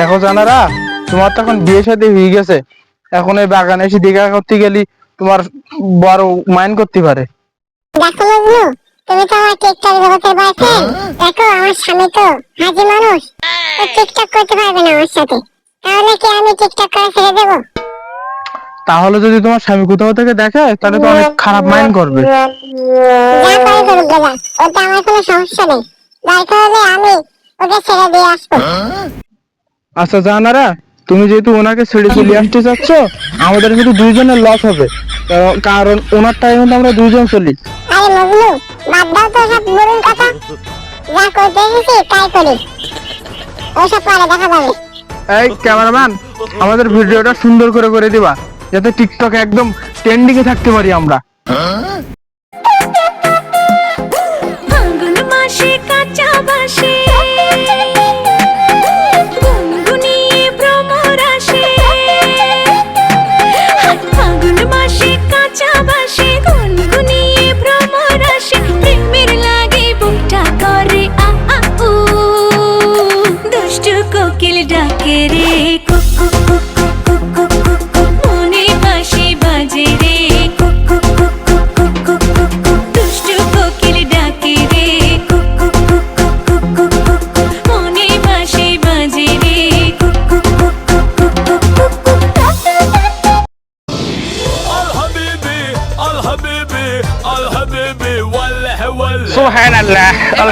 দেখো জানারা তোমার তো এখন বিয়ে সাথে হয়ে গেছে। এখন এই বাগানে এসে দেখা করতে গেলি তোমার বড় মাইন্ড করতে পারে। দেখো মজনু তুমি তো আমার টিকটক জগতের বয়ফ্রেন্ড দেখো আমার স্বামী তো হাজি মানুষ। ও টিকটক করতে পারবে না আমার সাথে। তাহলে কি আমি টিকটক করা ছেড়ে দেবো? তাহলে যদি তোমার স্বামী কোথাও থেকে দেখে তাহলে তো অনেক খারাপ মাইন্ড করবে। যা করে করুক গেলা ওতে আমার কোনো সমস্যা নেই। দরকার হলে আমি ওকে ছেড়ে দিয়ে আসব। আচ্ছা জানারা তুমি যেহেতু ওনাকে ছেড়ে চলে আসতে চাচ্ছ আমাদের কিন্তু দুইজনের লস হবে। কারণ- ওনার টাইমে তো আমরা দুইজন চলি। আরে মজনু বাদ দাও তো সব বলুন কথা। যা করতে এসেছি তাই করি। ওসব পরে দেখা যাবে। এই ক্যামেরাম্যান আমাদের ভিডিওটা সুন্দর করে করে দিবা। যাতে টিকটক একদম ট্রেন্ডিং এ থাকতে পারি আমরা। কাঁচা বাসে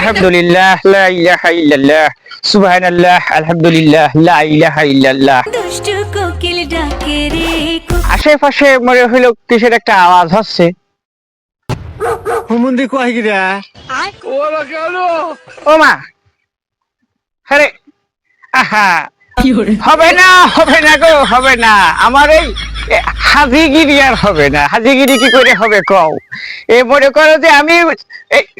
الحمد لله لا ইলাহা ইল্লাল্লাহ الله سبحان الله الحمد لله لا কোকিল ডাকে الله আশেপাশে মনে হলো কিসের একটা আওয়াজ হচ্ছে। হুমুন্দি কয় গিরা? ও মা। আরে আহা। হবে না হবে না গো হবে না। আমার এই হাজিগিরি আর হবে না। হাজিগিরি কি করে হবে কও? এ মনে করো যে আমি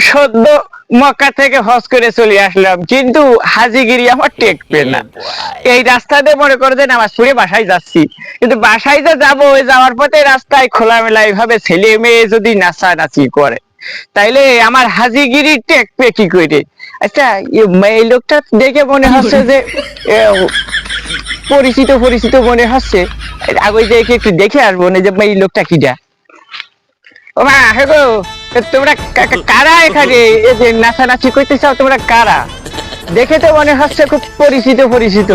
সদ্য মক্কা থেকে হজ করে চলে আসলাম। কিন্তু হাজিগিরি আমার টেকবে না। এই রাস্তা দিয়ে মনে করো যে নামাজ পড়ে বাসায় যাচ্ছি। কিন্তু বাসায় যে যাব ওই যাওয়ার পথে রাস্তায় খোলামেলা এইভাবে ছেলে মেয়ে যদি নাচানাচি করে তাইলে আমার হাজিগিরি টেকবে কি করে? আচ্ছা এই লোকটা দেখে মনে হচ্ছে যে পরিচিত পরিচিত মনে হচ্ছে। আগে যে একটু দেখে আসব না যে এই লোকটা কি কিটা ও মা হে গো। তোমরা কারা এখানে? এই যে নাচানাচি করতে চাও তোমরা কারা? দেখে তো মনে হচ্ছে খুব পরিচিত পরিচিত।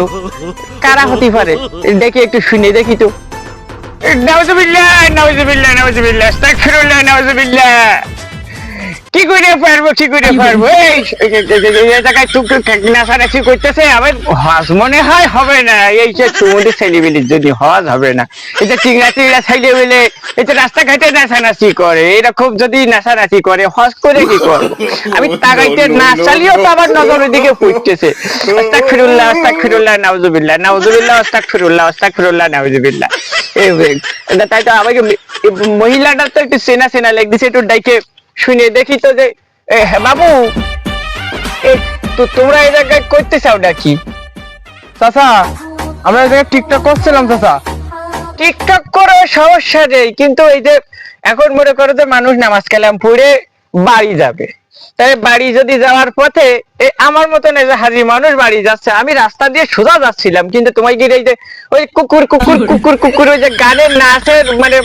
কারা হতে পারে? দেখি, একটু শুনে দেখি তো। নাউজুবিল্লাহ নাউজুবিল্লাহ নাউজুবিল্লাহ আস্তাগফিরুল্লাহ নাউজুবিল্লাহ কি করে পারব কি করে পারব? এই জায়গায় টুক টুক নাচানাচি করতেছে? আবার হজ মনে হয় হবে না। এই যে তোমাদের ছেলেবেলির যদি হজ হবে না। এই যে চিংড়া চিংড়া ছেলেবেলে এই যে রাস্তাঘাটে নাচানাচি করে এরকম যদি নাচানাচি করে হজ করে কি করব? আমি তাগাইতে না চালিয়েও তো আবার নজরের দিকে ফুটতেছে আস্তাক ফিরুল্লাহ আস্তাক ফিরুল্লাহ নাউজুবিল্লাহ নাউজুবিল্লাহ। আস্তাক ফিরুল্লাহ আস্তাক ফিরুল্লাহ নাউজুবিল্লাহ তাই তো আমাকে মহিলাটা তো একটু চেনা চেনা লাগতেছে একটু ডাইকে শুনে দেখি তো যে বাবু তো তোমরা এই জায়গায় করতে চাও নাকি? চাচা, আমরা এই জায়গায় টিকটক করছিলাম, চাচা। টিকটক করে সমস্যা নেই কিন্তু এই যে, এখন মনে করো যে মানুষ নামাজ কালাম পড়ে বাড়ি যাবে। তাই বাড়ি যদি যাওয়ার পথে আমার মতন এই যে হাজি মানুষ বাড়ি যাচ্ছে, আমি রাস্তা দিয়ে সোজা যাচ্ছিলাম। কিন্তু তোমার কি এই যে ওই কুকুর কুকুর কুকুর কুকুর ওই যে গানের নাচের মানে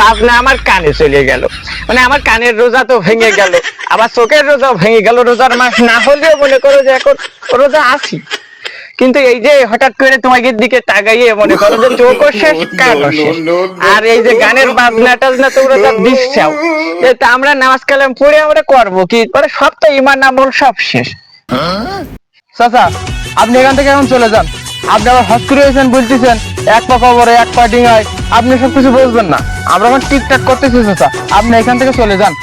বাজনা আমার কানে চলে গেল। মানে আমার কানের রোজা তো ভেঙে গেল। আবার চোখের রোজাও ভেঙে গেল। রোজার মাস না হলেও মনে করো যে এখন রোজা আছি। কিন্তু এই যে হঠাৎ করে তোমাকে দিকে তাকাইয়ে মনে করো যে চোখও শেষ কানও শেষ। আর এই যে গানের বাজনা টাজনা তোমরা সব দিচ্ছাও। তা আমরা নামাজ কালাম পড়ে আমরা করব কি? মানে সব তো ইমান আমল সব শেষ। চাচা আপনি এখান থেকে এখন চলে যান। আপনি আবার হজ করে এসেছেন বলতেছেন এক পা কবরে এক পা ডিঙায়। আপনি সব কিছু বুঝবেন না। আমরা এখন টিকটাক করতেছি চাচা। আপনি এখান থেকে চলে যান।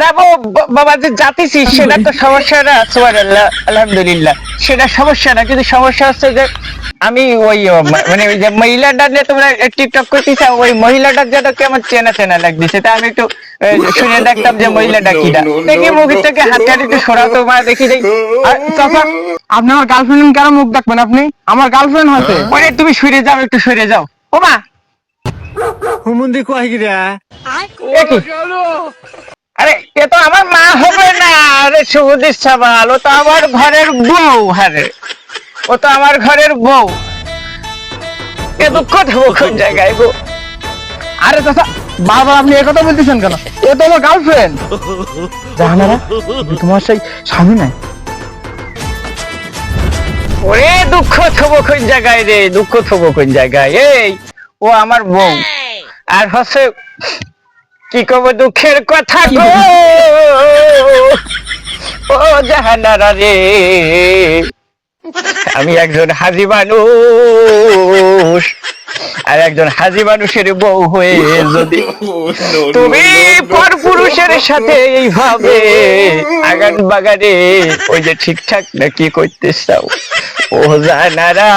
যাব বাবা যে যাতেছি সেটা তো সমস্যা না আলহামদুলিল্লাহ। সেটা সমস্যা না কিন্তু সমস্যা হচ্ছে যে আমি ওই মানে ওই যে মহিলাটা নিয়ে তোমরা টিকটক করতেছ ওই মহিলাটার যেটা কেমন চেনা চেনা লাগতেছে। তা আমি একটু শুনে দেখতাম যে মহিলাটা কিটা। দেখি মুখের থেকে হাত কাটি একটু সরাও তো মা দেখি দেখি চাচা আপনি আমার গার্লফ্রেন্ড কেন মুখ দেখবেন আপনি? আমার গার্লফ্রেন্ড হয়েছে। ওরে তুমি সরে যাও একটু সরে যাও। ও মা। হুমুন্দি কয় গিরা? আরে, এ তো আমার মা হবে না। আরে সুদিস সাবাল ও তো আমার ঘরের বউ হারে ও তো আমার ঘরের বউ। এ দুঃখ দেবো কোন জায়গায় গো? আরে চাচা বারবার আপনি একথা বলতেছেন কেন? এ তো আমার গার্লফ্রেন্ড জাহানারা তোমার সেই স্বামী নাই। ওরে, দুঃখ থবো কোন জায়গায় রে? দুঃখ থবো কোন জায়গায়? এই, ও আমার বউ। আর হচ্ছে কি কব দুঃখের কথা গো? ও জাহানারা রে। আমি একজন হাজি মানুষ। আর একজন হাজি মানুষের বউ হয়ে যদি তুমি পর পুরুষের সাথে এইভাবে আগান বাগানে ওই যে ঠিকঠাক না কি করতে চাও? ও জানারা।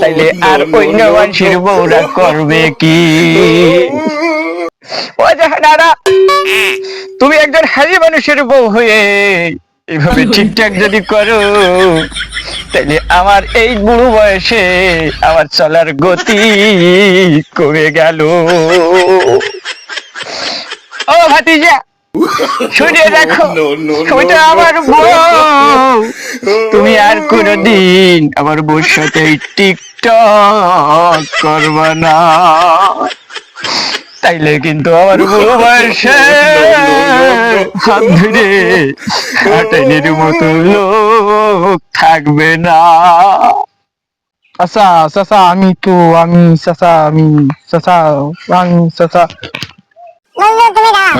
তাইলে আর ওই নবাংশের বউরা করবে কি? ও জানারা। তুমি একজন হাজি মানুষের বউ হয়ে এইভাবে ঠিকঠাক যদি করো তাইলে আমার এই বুড়ো বয়সে আমার চলার গতি কমে গেল। ও ভাতিজা শুনে ওইটা আমার বউ। তুমি আর কোনদিন আমার বউর সাথে টিকটক করবা না। তাইলে কিন্তু আমার বয়সে হাত ধরে হাটাইনের মতো লোক থাকবে না। চাচা আমি তো আমি চাচা আমি চাচা আমি চাচা। বন্ধু তুমি দাঁড়াও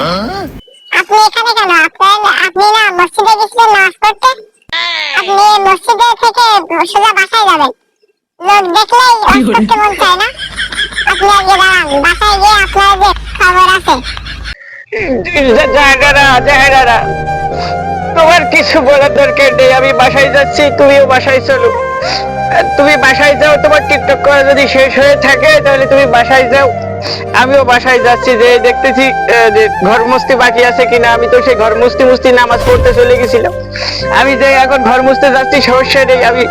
আপনি এখানে কেন? আপনার আপনি না মসজিদে গেছিলেন নামাজ পড়তে? আপনি মসজিদে থেকে সোজা বাসায় যাবেন। লোক দেখলেই করতে মন চায় না? তোমার কিছু বলার দরকার নেই আমি বাসায় যাচ্ছি তুমিও বাসায় চলো তুমি বাসায় যাও তোমার টিকটক করা যদি শেষ হয়ে থাকে তাহলে তুমি বাসায় যাও আমিও বাসায় যাচ্ছি যে দেখতেছি যে ঘর মুস্তি বাকি আছে কিনা আমি তো সেই ঘর মুস্তি মুস্তি নামাজ পড়তে চলে গেছিলাম আমি যে এখন ঘর মুছতে যাচ্ছি সমস্যা নেই আমি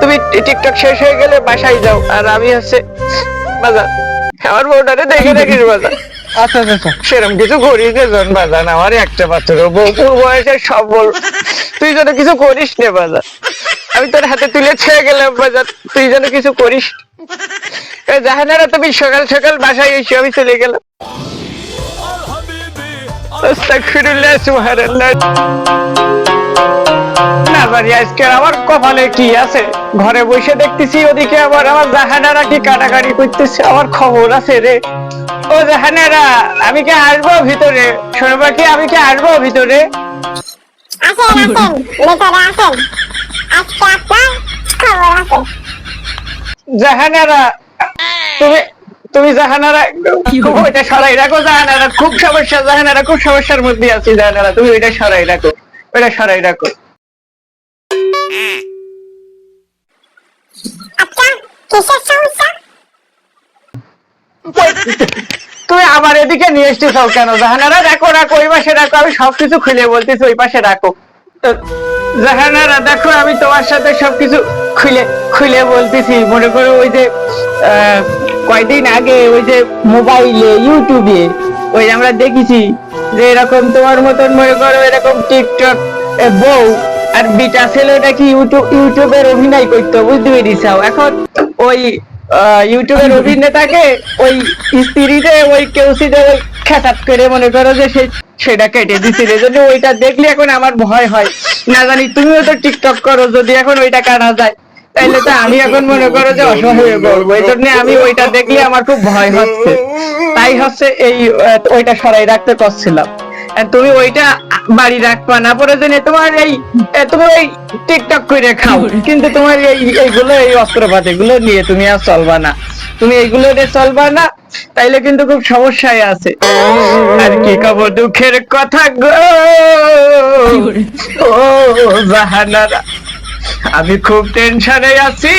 তুমি টিকটক শেষ হয়ে গেলে বাসায় যাও আর আমি হচ্ছে বাজার আমার বউটারে দেখে দেখিস বাজার আচ্ছা আচ্ছা সেরকম কিছু করিস নে জন বাজান আমার একটা পাত্র বকুর বয়সে সব বল তুই যেন কিছু করিস নে বাজার আমি তোর হাতে তুলে ছেড়ে গেলাম বাজার তুই যেন কিছু করিস এ জাহানারা তুমি সকাল সকাল বাসায় এসে আমি চলে গেলাম حبيبي আস্তাগফিরুল্লাহ সুবহানাল্লাহ না জানি আজকে আমার কপালে কি আছে? ঘরে বসে দেখতেছি ওদিকে আবার আমার জাহানারা কি কাটাকাটি করতেছে আমার খবর আছে রে। ও জাহানারা আমি কি আসব ভিতরে? শুনবা কি আমি কি আসব ভিতরে? আসেন আসেন ভেতরে আসেন। আজকে আপনার খবর আছে। জাহানারা তুমি তুমি জাহানারা খুব ওইটা সরাই রাখো জাহানারা খুব সমস্যা জাহানারা খুব সমস্যার মধ্যে আছি জাহানারা তুমি ওইটা সরাই রাখো ওইটা সরাই রাখো। তুমি আমার এদিকে নিয়ে এসতেছো কেন? জাহানারা রাখো রাখো ওই পাশে রাখো, আমি সবকিছু খুলে বলতেছি, ওই পাশে রাখো। জাহানারা দেখো, আমি তোমার সাথে সবকিছু খুলে খুলে বলতেছি। মনে করো ওই যে কয়দিন আগে ওই যে মোবাইলে, ইউটিউবে, ওই আমরা দেখেছি যে এরকম তোমার মতন, মনে করো, এরকম টিকটক বউ আর বিটা ছেলে নাকি ইউটিউব ইউটিউবের অভিনয় করতো, বুঝতে পেরেছাও? এখন ওই ইউটিউবের অভিনেতাকে ওই স্ত্রীতে, ওই কেউসিতে ওই খেতাব করে মনে করো যে সে সেটা কেটে দিছিল এই জন্য ওইটা দেখলে এখন আমার ভয় হয়। না জানি তুমিও তো টিকটক করো, যদি এখন ওইটা কাটা যায়, তাইলে তো আমি এখন মনে করো যে অসহায় হয়ে পড়ব। এই জন্য আমি ওইটা দেখলে আমার খুব ভয় হচ্ছে। তাই হচ্ছে এই ওইটা সরাই রাখতে করছিলাম। তুমি ওইটা বাড়ি রাখবা না পরে প্রয়োজনে তোমার এই তুমি ওই টিকটক করে খাও। কিন্তু তোমার এই এইগুলো এই অস্ত্রপাতি গুলো নিয়ে তুমি আর চলবা না। তুমি এইগুলো নিয়ে চলবা না তাইলে কিন্তু খুব সমস্যায় আছে। আর কি কব দুঃখের কথা গো। ও জাহানারা আমি খুব টেনশনে আছি।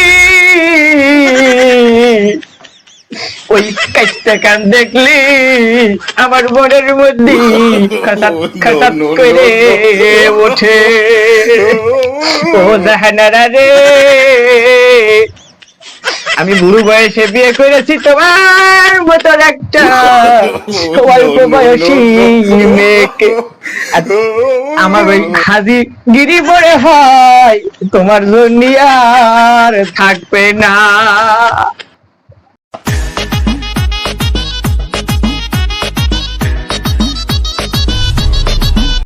কাইতে কান দেখলি আমার মনের মধ্যে করে ওঠে ও জাহানারা রে আমি বুড়ো বয়সে বিয়ে করেছি তোমার মতন একটা অল্প বয়সী মেয়েকে আমার ওই হাজি গিরি বড়ে হয় তোমার জন্য আর থাকবে না